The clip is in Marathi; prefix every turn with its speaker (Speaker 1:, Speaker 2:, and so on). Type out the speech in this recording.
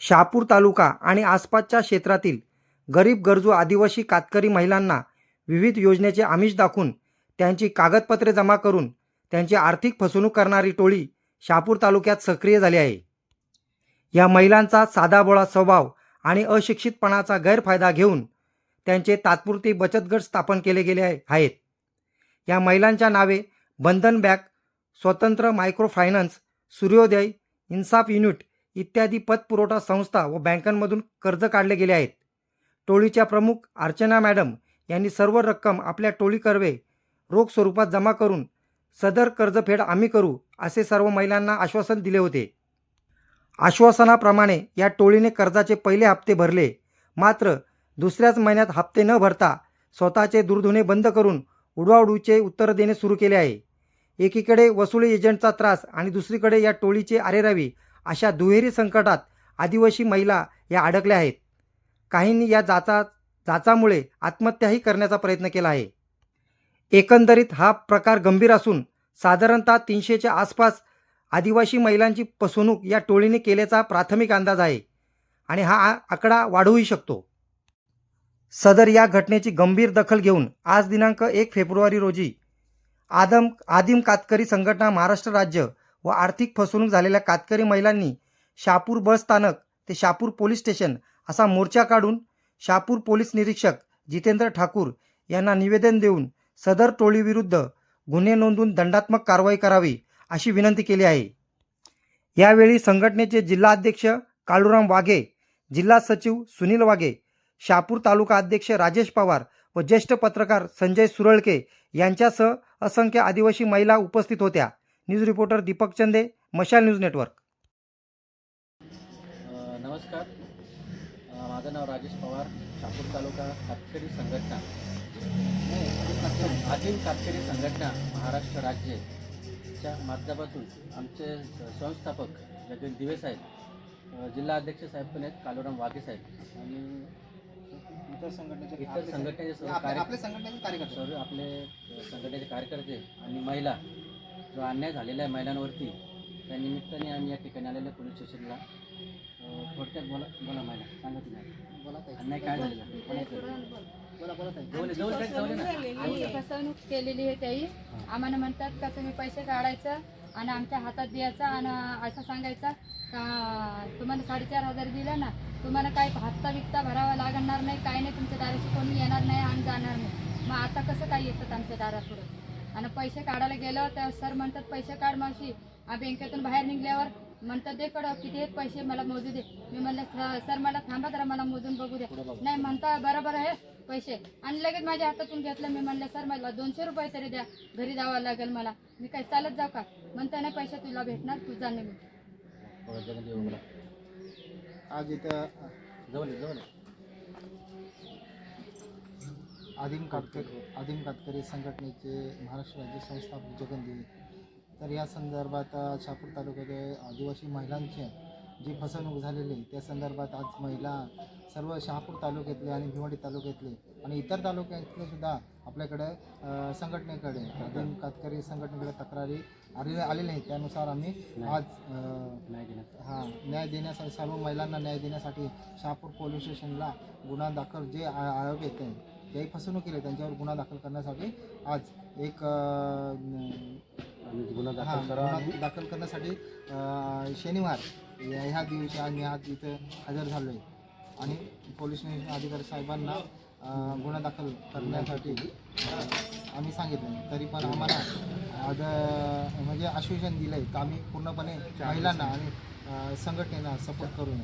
Speaker 1: शहापूर तालुका आणि आसपासच्या क्षेत्रातील गरीब गरजू आदिवासी कातकरी महिलांना विविध योजनेचे आमिष दाखवून त्यांची कागदपत्रे जमा करून त्यांची आर्थिक फसवणूक करणारी टोळी शहापूर तालुक्यात सक्रिय झाली आहे. या महिलांचा साधाबोळा स्वभाव आणि अशिक्षितपणाचा गैरफायदा घेऊन त्यांचे तात्पुरते बचत गट स्थापन केले गेले आहेत. या महिलांच्या नावे बंधन बँक स्वतंत्र मायक्रो फायनान्स सूर्योदय इन्साफ युनिट इत्यादी पतपुरवठा संस्था व बँकांमधून कर्ज काढले गेले आहेत. टोळीच्या प्रमुख अर्चना मॅडम यांनी सर्व रक्कम आपल्या टोळी कर्वे रोख स्वरूपात जमा करून सदर कर्जफेड आम्ही करू असे सर्व महिलांना आश्वासन दिले होते. आश्वासनाप्रमाणे या टोळीने कर्जाचे पहिले हप्ते भरले. मात्र दुसऱ्याच महिन्यात हप्ते न भरता स्वतःचे दुर्धुणे बंद करून उडवाउडूचे उत्तर देणे सुरू केले आहे. एकीकडे वसुली एजंटचा त्रास आणि दुसरीकडे या टोळीचे आरेरावी अशा दुहेरी संकटात आदिवासी महिला या अडकल्या आहेत. काहींनी या जाचा जाचामुळे आत्महत्याही करण्याचा प्रयत्न केला आहे. एकंदरीत हा प्रकार गंभीर असून साधारणतः तीनशेच्या आसपास आदिवासी महिलांची फसवणूक या टोळीने केल्याचा प्राथमिक अंदाज आहे आणि हा आ- आकडा वाढूही शकतो. सदर या घटनेची गंभीर दखल घेऊन आज दिनांक एक फेब्रुवारी रोजी आदम आदिम कातकरी संघटना महाराष्ट्र राज्य व आर्थिक फसवणूक झालेल्या कातकरी महिलांनी शापूर बस स्थानक ते शापूर पोलीस स्टेशन असा मोर्चा काढून शापूर पोलीस निरीक्षक जितेंद्र ठाकूर यांना निवेदन देऊन सदर टोळीविरुद्ध गुन्हे नोंदवून दंडात्मक कारवाई करावी अशी विनंती केली आहे. यावेळी संघटनेचे जिल्हाध्यक्ष काळूराम वाघे जिल्हा सचिव सुनील वाघे शापूर तालुका अध्यक्ष राजेश पवार व ज्येष्ठ पत्रकार संजय सुरळके यांच्यासह असंख्य आदिवासी महिला उपस्थित होत्या. न्यूज रिपोर्टर दीपक चंदे मशाल न्यूज नेटवर्क.
Speaker 2: नमस्कार. माझं नाव राजेश पवार शहापूर तालुका कातकरी संघटना. आदिम कातकरी संघटना महाराष्ट्र राज्यच्या माध्यमातून आमचे संस्थापक जगदीश दिवे साहेब जिल्हा अध्यक्ष साहेब पण आहेत कालुराम वाघे साहेब. आणि
Speaker 3: इतर संघटनेचे
Speaker 2: इतर संघटनेचे सर्व
Speaker 3: आपले संघटनेचे कार्यकर्ते.
Speaker 2: सर्व आपले संघटनेचे कार्यकर्ते आणि महिला. जो अन्याय झालेला आहे महिलांवरती त्या निमित्ताने आम्ही या ठिकाणी आलेल्या पोलीस स्टेशनला. थोडक्यात बोला बोला महिला सांगा तुम्ही.
Speaker 3: बोला.
Speaker 2: अन्याय काय झालेला?
Speaker 3: बोला बोला.
Speaker 4: फसवणूक केलेली आहे त्याही आम्हाला म्हणतात का तुम्ही पैसे काढायचं आणि आमच्या हातात द्यायचं आणि असं सांगायचं का तुम्हाला साडेचार हजार दिलं ना तुम्हाला काही हप्ता बिप्ता भरावा लागणार नाही काही नाही तुमच्या दाराशी कोणी येणार नाही आणि जाणार नाही. मग आता कसं काय येतात आमच्या दारापुढं? आणि पैसे काढायला गेलो तर सर म्हणतात पैसे काढ मावशी. बँकेतून बाहेर निघल्यावर म्हणतात दे कडं किती आहेत पैसे मला मोजू दे. मी म्हणलं "स- सर मला थांबा जरा मला मोजून बघू
Speaker 2: बघा.
Speaker 4: नाही म्हणता बरोबर आहे पैसे. आणि लगेच माझ्या हातातून घेतलं. मी म्हणलं सर मला दोनशे रुपये तरी द्या घरी जावं लागेल मला. मी काय चालत जाऊ का? म्हणता नाही पैसे तुला भेटणार तू
Speaker 2: देऊ बोला
Speaker 3: आज इथं
Speaker 2: जवळ जवळ
Speaker 3: आदिम कातकरी आदिम कातकरी संघटनेचे महाराष्ट्र राज्य संस्थापक जगन तर या संदर्भात शहापूर तालुक्यातील आदिवासी महिलांची जी फसवणूक झालेली त्या संदर्भात आज महिला सर्व शहापूर तालुक्यातले आणि भिवंडी तालुक्यातले आणि इतर तालुक्यातले सुद्धा आपल्याकडे संघटनेकडे आदिम कातकरी संघटनेकडे तक्रारी आलेल्या आलेल्या आहेत. त्यानुसार आम्ही आज हां न्याय देण्यासाठी सर्व महिलांना न्याय देण्यासाठी शहापूर पोलीस स्टेशनला गुन्हा दाखल जे आयोग येते ज्याही फसवणूक केली त्यांच्यावर गुन्हा दाखल करण्यासाठी आज एक
Speaker 2: गुन्हा दाखल करा
Speaker 3: दाखल करण्यासाठी शनिवार या- ह्या दिवशी आम्ही आज इथं हजर झालो आहे आणि पोलीस स्टेशन अधिकारी साहेबांना गुन्हा दाखल करण्यासाठी आम्ही सांगितलं तरी पण आम्हाला आज म्हणजे आश्वासन दिलं आहे की आम्ही पूर्णपणे महिलांना आणि संघटनेला सपोर्ट करून